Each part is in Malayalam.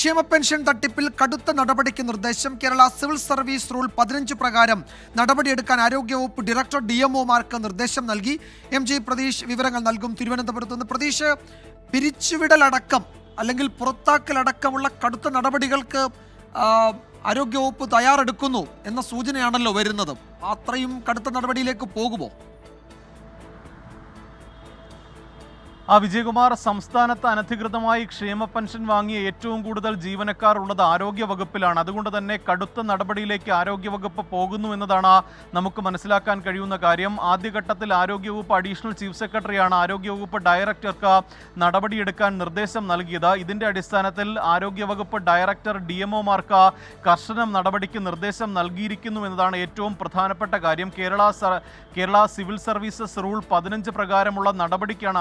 ക്ഷേമ പെൻഷൻ തട്ടിപ്പിൽ കടുത്ത നടപടിക്ക് നിർദ്ദേശം. കേരള സിവിൽ സർവീസ് റൂൾ പതിനഞ്ച് പ്രകാരം നടപടിയെടുക്കാൻ ആരോഗ്യവകുപ്പ് ഡയറക്ടർ ഡി എംഒമാർക്ക് നിർദ്ദേശം നൽകി. എം ജി പ്രതീഷ് വിവരങ്ങൾ നൽകും. തിരുവനന്തപുരത്ത് നിന്ന് പ്രതീഷ് പിരിച്ചുവിടലടക്കം അല്ലെങ്കിൽ പുറത്താക്കലടക്കമുള്ള കടുത്ത നടപടികൾക്ക് ആരോഗ്യവകുപ്പ് തയ്യാറെടുക്കുന്നു എന്ന സൂചനയാണല്ലോ വരുന്നത്. അത്രയും കടുത്ത നടപടിയിലേക്ക് പോകുമോ? ആ വിജയകുമാർ സംസ്ഥാനത്ത് അനധികൃതമായി ക്ഷേമ പെൻഷൻ വാങ്ങിയ ഏറ്റവും കൂടുതൽ ജീവനക്കാർ ഉള്ളത് ആരോഗ്യ വകുപ്പിലാണ്. അതുകൊണ്ട് തന്നെ കടുത്ത നടപടിയിലേക്ക് ആരോഗ്യ വകുപ്പ് പോകുന്നു എന്നതാണ് നമുക്ക് മനസ്സിലാക്കാൻ കഴിയുന്ന കാര്യം. ആദ്യഘട്ടത്തിൽ ആരോഗ്യവകുപ്പ് അഡീഷണൽ ചീഫ് സെക്രട്ടറിയാണ് ആരോഗ്യവകുപ്പ് ഡയറക്ടർക്ക് നടപടിയെടുക്കാൻ നിർദ്ദേശം നൽകിയത്. ഇതിന്റെ അടിസ്ഥാനത്തിൽ ആരോഗ്യവകുപ്പ് ഡയറക്ടർ ഡി എംഒമാർക്ക് കർശന നടപടിക്ക് നിർദ്ദേശം നൽകിയിരിക്കുന്നു എന്നതാണ് ഏറ്റവും പ്രധാനപ്പെട്ട കാര്യം. Kerala Kerala civil services rule പതിനഞ്ച് പ്രകാരമുള്ള നടപടിക്കാണ്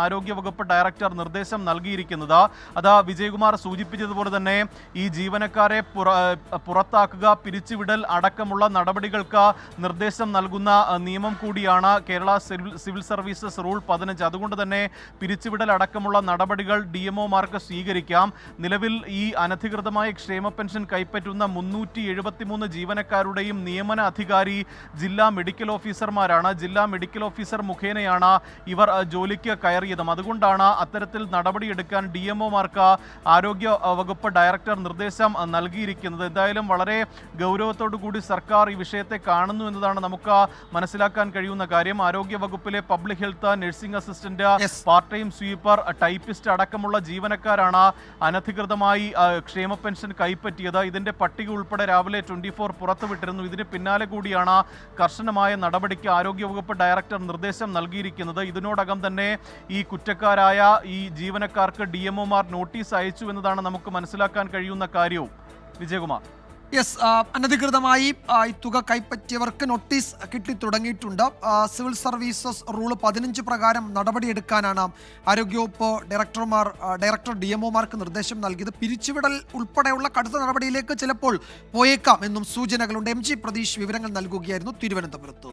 ആരോഗ്യവകുപ്പ് ഡയറക്ടർ നിർദ്ദേശം നൽകിയിരിക്കുന്നത്. അത് വിജയകുമാർ സൂചിപ്പിച്ചതുപോലെ തന്നെ ഈ ജീവനക്കാരെ പുറത്താക്കുക പിരിച്ചുവിടൽ അടക്കമുള്ള നടപടികൾക്ക് നിർദ്ദേശം നൽകുന്ന നിയമം കൂടിയാണ് കേരള സിവിൽ സർവീസസ് റൂൾ പതിനഞ്ച്. അതുകൊണ്ട് തന്നെ പിരിച്ചുവിടൽ അടക്കമുള്ള നടപടികൾ ഡി എംഒമാർക്ക് സ്വീകരിക്കാം. നിലവിൽ ഈ അനധികൃതമായ ക്ഷേമ പെൻഷൻ കൈപ്പറ്റുന്ന മുന്നൂറ്റി എഴുപത്തിമൂന്ന് ജീവനക്കാരുടെയും നിയമന അധികാരി ജില്ലാ മെഡിക്കൽ ഓഫീസർമാരാണ്. ജില്ലാ മെഡിക്കൽ ഓഫീസർ മുഖേനയാണ് ഇവർ ജോലിക്ക് കയറിയതും. അതുകൊണ്ടാണ് അത്തരത്തിൽ നടപടിയെടുക്കാൻ ഡി എം ഒമാർക്ക് ആരോഗ്യ വകുപ്പ് ഡയറക്ടർ നിർദ്ദേശം നൽകിയിരിക്കുന്നത്. എന്തായാലും വളരെ ഗൗരവത്തോടു കൂടി സർക്കാർ ഈ വിഷയത്തെ കാണുന്നു എന്നതാണ് നമുക്ക് മനസ്സിലാക്കാൻ കഴിയുന്ന കാര്യം. ആരോഗ്യ വകുപ്പിലെ public health nursing assistant part time sweeper typist അടക്കമുള്ള ജീവനക്കാരാണ് അനധികൃതമായി ക്ഷേമ പെൻഷൻ കൈപ്പറ്റിയത്. ഇതിന്റെ പട്ടിക ഉൾപ്പെടെ രാവിലെ ട്വന്റി ഫോർ പുറത്തുവിട്ടിരുന്നു. ഇതിന് പിന്നാലെ കൂടിയാണ് കർശനമായ നടപടിക്ക് ആരോഗ്യവകുപ്പ് ഡയറക്ടർ നിർദ്ദേശം നൽകിയിരിക്കുന്നത്. ഇതിനോടകം തന്നെ ഈ കുറ്റക്കാരായ ഈ ജീവനക്കാർക്ക് ഡി എംഒമാർ നോട്ടീസ് അയച്ചു എന്നതാണ് നമുക്ക് മനസ്സിലാക്കാൻ കഴിയുന്ന കാര്യവും. വിജയകുമാർ. യെസ് അനധികൃതമായി ഈ തുക കൈപ്പറ്റിയവർക്ക് നോട്ടീസ് കിട്ടി തുടങ്ങിയിട്ടുണ്ട്. സിവിൽ സർവീസസ് റൂൾ പതിനഞ്ച് പ്രകാരം നടപടിയെടുക്കാനാണ് ആരോഗ്യവകുപ്പ് ഡയറക്ടർമാർ ഡയറക്ടർ ഡി എംഒമാർക്ക് നിർദ്ദേശം നൽകിയത്. പിരിച്ചുവിടൽ ഉൾപ്പെടെയുള്ള കടുത്ത നടപടിയിലേക്ക് ചിലപ്പോൾ പോയേക്കാം എന്നും സൂചനകളുണ്ട്. എം ജി പ്രതീഷ് വിവരങ്ങൾ നൽകുകയായിരുന്നു തിരുവനന്തപുരത്ത്.